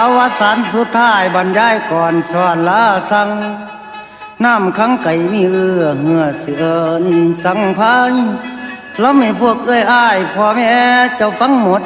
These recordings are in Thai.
าวสารสุดท้ายบรรยายก่อนสอนลาสังน้ำขังไก่มีเอื้อเหือเสือนสังพายแล้วไม่พวกเอ้ยอ้ายพ่อแม่เจ้าฟังหมด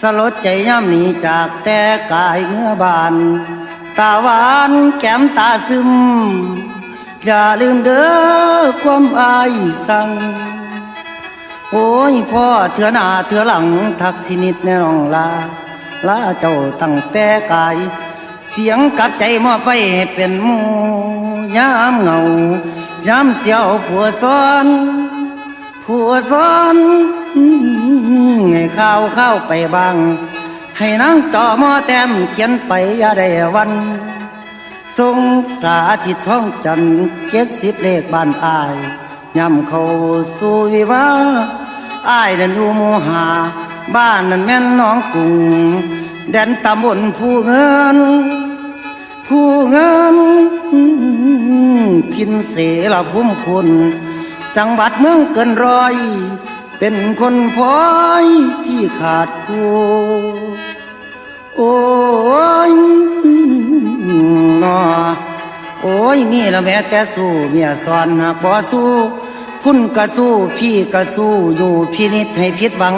สลดใจย่ำหนีจากแต่กายเมื่อบาน ตาหวานแก้มตาซึม อย่าลืมเด้อความอายสั่งโอ้ยพ่อเถื่อหน้าเถื่อหลังทักพินิดแน่นองลา ลาเจ้าตั้งแต่กาย เสียงกัดใจมอไปเป็นมูยามเหงายามเสียวผัวซ้อนผัวซ้อนให้ข้าวข้าวไปบาง ให้นางจอมอแต้มเขียนไปอย่าได้วันทรงสาธิตท้องจันเจ็ดสิบเลขบ้านอายย่ำเขาสู่วิวาอายนั่นอยู่หมู่หา บ้านนั่นแม่นน้องกุงแดนตำบลผู้เงิน ผู้เงินพินเสละพุ่มคุณ จังหวัดเมืองเกินร้อย เป็นคนพลอยที่ขาดคู่โอ้ยนอโอ้ยมีละแม้แต่สู้เมียสอนหากบ่สู้ พุ่นกะสู้พี่กะสู้อยู่พินิจให้ผิดหวัง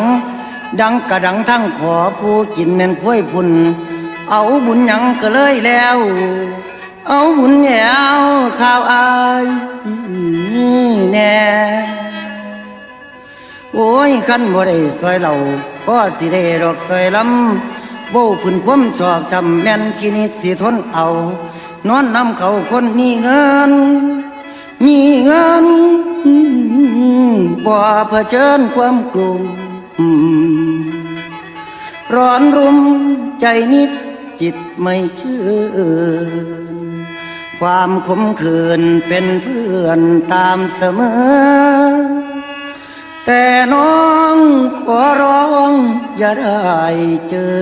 ดังกระดังทั้งขอผู้กินแม่นพ้วยพุ่น เอาบุญหยังก็เลยแล้ว เอาบุญแยวข้าวอายแน่โอ้ยขันบ่ได้ซอยเราก็สิได้ดอกซอยลำโบ้พื้นความชอบช้ำแม่นกินิดสิทนเอา นอนนำเขาคนมีเงิน มีเงินบ่เผชิญความกลุ่ม ร้อนรุมใจนิดจิตไม่เชื่อความขมขื่นเป็นเพื่อนตามเสมอ แต่น้องขอร้องอย่าได้เจอ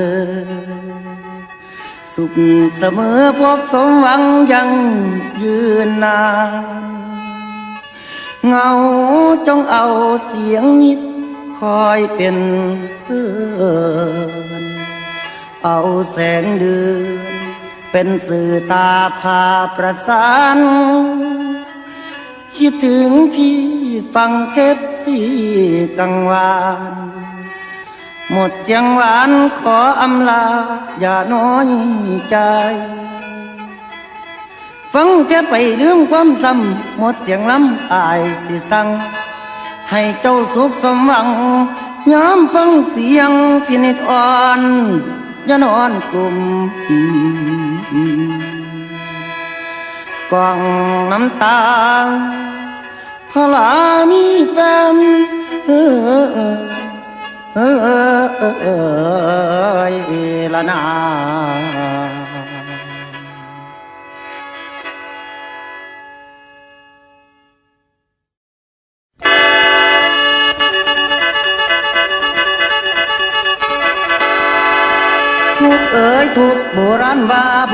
สุขเสมอพบสมหวังยังยืนนาน เงาจงเอาเสียงนิด คอยเป็นเพื่อนเอาแสงเดือนเป็นสื่อตาพาประสาน คิดถึงพี่ฟังเก็บพี่กังวาน หมดเสียงหวานขออำลา อย่าน้อยใจ ฟังแค่ไปลืมความซ้ำหมดเสียงล้ำอายสิสั่ง ให้เจ้าสุขสมหวังยามฟังเสียงพินิจอ่อนย่านอนกลุ่มกล่องน้ำตาพลามีแฟนเออเออเออเออเออเออละนา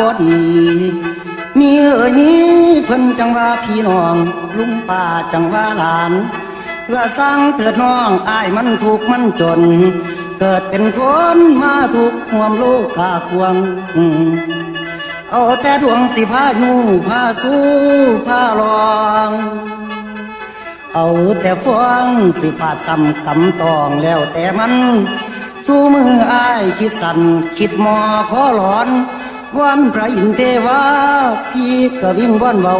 บดี มีเอ๋ยนี้เพิ่นจังว่าพี่น้อง ลุงป้าจังว่าหลานละสร้างเถิดน้องอายมันทุกมันจน เกิดเป็นคนมาทุกข์ห่วมโลกกาควง เอาแต่ดวงสิพาอยู่พาสู้พาลอง เอาแต่ฟองสิพาซ้ำกำตองแล้วแต่มัน สู้มืออายคิดสั่นคิดหมอขอหลอน วันพระอินเทวาพี่ก็วิ่งว่อนเบา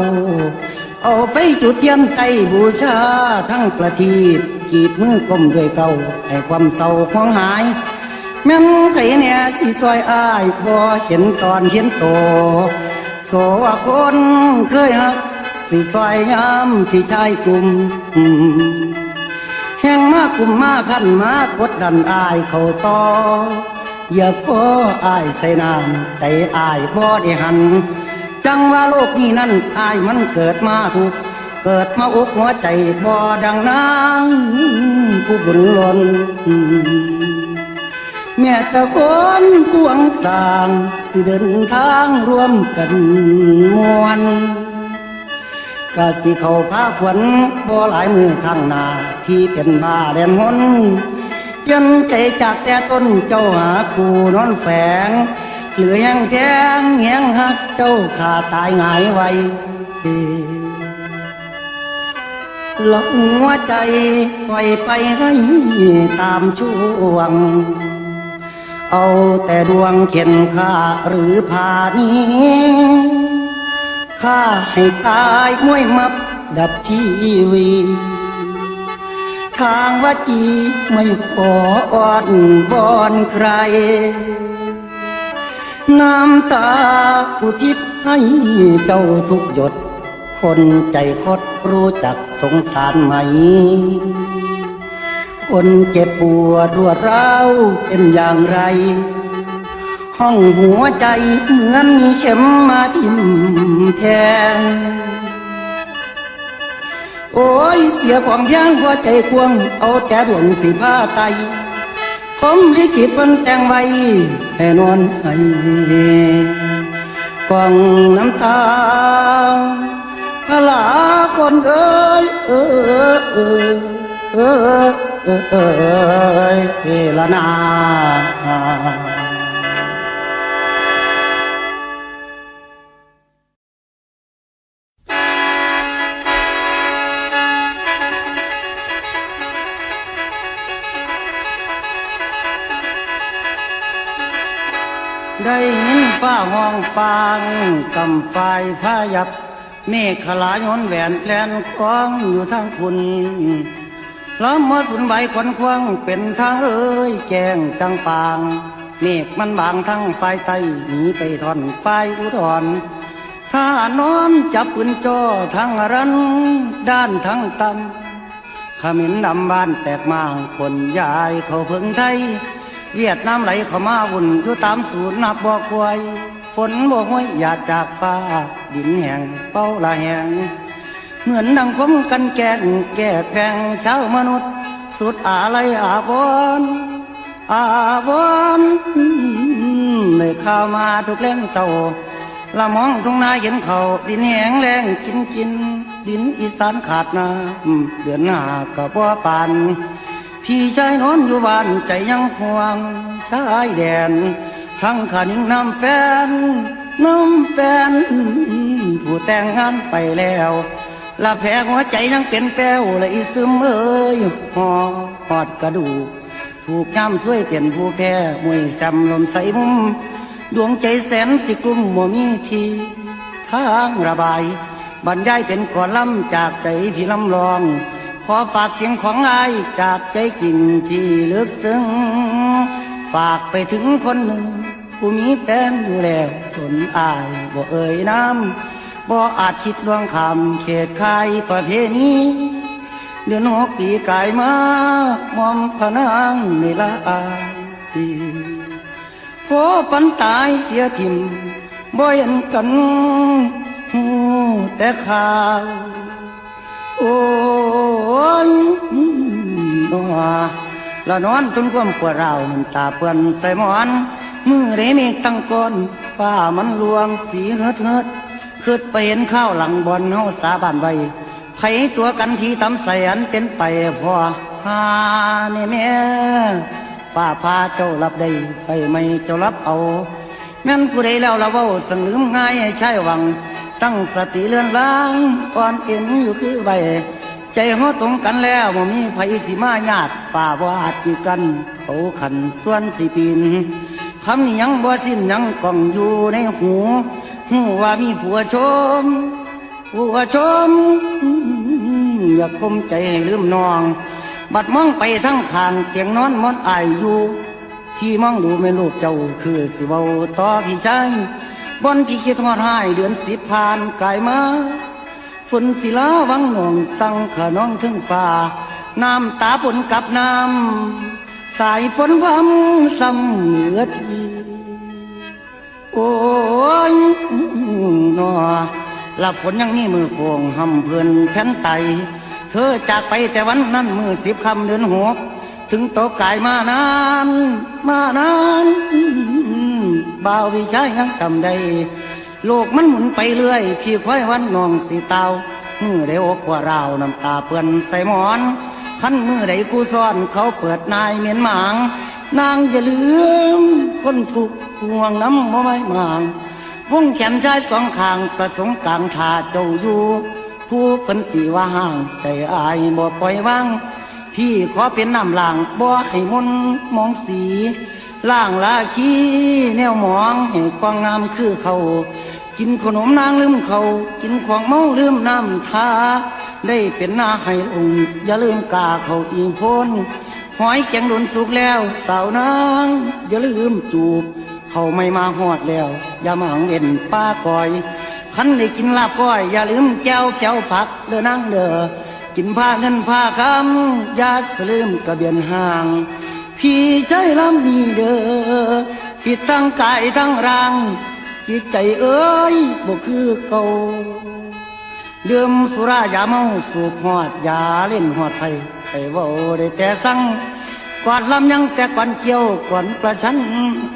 เอาไปจุดเทียนไตบูชาทั้งประทีปกีบมือก้มด้วยเก่าให้ความเศร้าควงหาย แม่นไผเนี่ยสิซอยอายบ่เห็นตอนเห็นโตโสว่าคนเคยหักสิซอยยามที่ชายกลุ่มแห้งมากลุ่มมาขันมากดดันอายเขาต่อ อย่าพ่ออายใส่น้ำแต่อายบ่ได้หัน จังว่าโลกนี้นั้นอายมันเกิดมาถูก เกิดมาอกหัวใจบ่ดังนางผู้บุญล้นแม่ตะคนกวงสาง สิเดินทางร่วมกันมวนกะสิเขาพาขวัญบ่หลายมือข้างหน้าที่เป็นบ้าแดนหน ยันใจจากแต่ต้นเจ้าหาคู่นอนแฝง เหลือยังแทงแหงหักเจ้าขาตายหงายไว้หลอกหัวใจปล่อยไปให้ตามช่วง เอาแต่ดวงเข็นข้าหรือผานี้ข้าให้ตายมวยมับดับชีวี ทางวจีไม่ขออ่อนบอนใคร น้ำตาอุทิศให้เจ้าทุกหยด คนใจคดรู้จักสงสารไหม คนเจ็บปวดรวดร้าวเป็นอย่างไร ห้องหัวใจเหมือนมีเข็มมาทิ่มแทง โอ้ยเสียความเพียงหัวใจกวง เอาแต่ดวงสิผ้าไตผมลิขิตมันแต่งไว้ให้นอนให้กองน้ำตาพลาคนเอ้ยเออเออเออเออเออเอละนาได้าห้องปางกำไฟพายับ เมฆขลายนแหวนแลนควางอยู่ทางคุณล้อมมาสุนใบขวัญควางเป็นทางเอ้ยแจงจังปาง เมฆมันบางทั้งไฟไตหนีไปทอนไฟอุทธรถ้านอนจับปืนจ่อทั้งรันด้านทั้งตำขมิ้นดำบ้านแตกมางคนยายเขาเพิ่งไทยเวียดนามไหลเข้ามาวุ่นอยู่ตามสูตรนับบ่อควาย นบ่ห้อยหยาดจากฟ้า ดินแห้งเป้าละแหงเหมือนดังคมกันแกงแก้แพงเช้ามนุษย์ สุดอะไรอาบอนอาบอนเลยข้าวมาทุกแรงเศร้าละมองทุ่งนาเห็นเขาดินแห้งแรงกินกิน ดินอีสานขาดน้ำเดือนหน้ากับว่าปาน พี่ชายนอนอยู่บ้านใจยังห่วงชายแดน ทั้งขานิ่งน้ำแฟน น้ำแฟน ผู้แต่งงานไปแล้วละแผลหัวใจยังเป็นแป้วและอีซึมเอ้ยหอหอดกระดูกถูกย้ำช่วยเปลี่ยนผู้แพ้มวยแซมลมใสมุม ดวงใจแสนสิกลุ่มบ่มีทีทางระบาย บรรยายเป็นก่อล่ำจากใจพี่ลำลอง ขอฝากเสียงของอายจากใจจริงที่ลึกซึ้ง ฝากไปถึงคนหนึ่ง ผู้มีแฟนอยู่แล้วทนอายบ่เอ่ยน้ำบ่อาจคิดล่วงคำเขตคายประเพณีเดือนหกปีกายมามอมพนางในละอายโพปันตายเสียทิมบ่เห็นกันหูแต่ข่าวโอ้ย ละนอนทุนความปวดเราวน้ำตาเปื้อนใส่หมอน มือเรมฆตั้งก้นฟ้ามันลวงสีเฮิดเฮิดคืดไปเห็นข้าวหลังบอนเฮาสาบานไว้ไผตัวกันที่ตำใส่อันเป็นไปพอหาเนี่ยแม่ฟ้าพาเจ้ารับได้ไฟไม่เจ้ารับเอา แม่นผู้ใดแล้วละเว้าสังลืมง่ายให้ใช่หวัง ตั้งสติเลื่อนล้างอ่อนเอ็นอยู่คือใบ ใจเฮาตรงกันแล้วบ่มีไผสิมาญาติป่าบ่อาจจีกันเขาขันส่วนสิปีนคำนี้ยังบ่สิ้นยังก้องอยู่ในหูหูว่ามีผัวชมผัวชม อย่าคมใจให้ลืมนอง บัดมองไปทั้งข้างเตียงนอนมอนอายอยู่ที่มองดูแม่ลูกเจ้าคือสิเว้าต่อพี่ชายบอนพี่คิดทอดหายเดือนสิบผ่านกายมา ฝนศิลาวังหน่องสั่งขะน้องถึงฟ้าน้ำตาปนกับน้ำสายฝนวัมซ้ำเหลือทีโอ้ยนอหลับฝนยังมีมือโป่งหำเพื่อนแผ่นไต เธอจากไปแต่วันนั้นมือสิบคำเดือนหกถึงโตกายมานาน มานานบ่าววิชัยยังจำได้ โลกมันหมุนไปเรื่อย พี่ค่อยวันนองสีเตามือได้อกว่าเราวน้ำตาเปื้อนใส่หมอนขั้นมือใดกูซ่อนเขาเปิดนายเมียนหมาง นางจะลืม คนทุกห่วงน้ำบ่ไม่มางวงแขนชายสองข้างประสงค์กลางทาเจ้าอยู่ผู้เพิ่นตีว่าห่างใจอายบ่ปล่อยว่าง พี่ขอเป็นน้ำล่างบ่ให้มนมองสีล่างลาคีแนวมองให้ความงามคือเขา กินขนมนางลืมเขา กินของเมาลืมน้ำทา ได้เป็นหน้าให้ลงอย่าลืมกาเขาอีกพ้นหอยแกงโดนสุกแล้ว สาวนาง อย่าลืมจูบ เขาไม่มาหอดแล้ว อย่ามาหังเอ็นป้าก้อยขันได้กินลาบก้อย อย่าลืมแก้วแก้วผักเด้อนางเด้อกินผ้าเงินผ้าคำอย่าสลืมกระเบียนห่าง พี่ใจลำนี้เด้อพี่ทั้งกายทั้งร่าง จิตใจเอ้ยบ่คือเก่าเดื่มสุรายาเมาสูบหอดยาเล่นหอดไทยไปเว้าได้แต่สั่งกวาดลำยังแต่กวนเกี่ยวกวนประชัน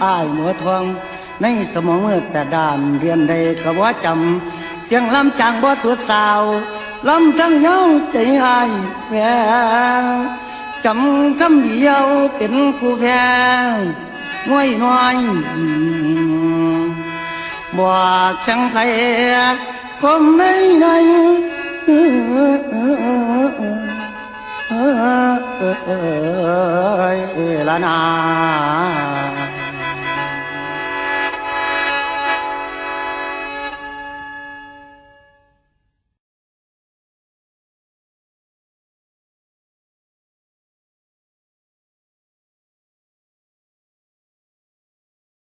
อายหัวทอง ในสมองมืดแต่ดานเรียนได้ก็ว่าจำเสียงลำจางบ่สุดสาวลำทั้งเย้าใจอายแฟนจำคำเดียวเป็นผู้แพ้น้อยน้อย บ่ช่างไผคมในในเอ้ยละนา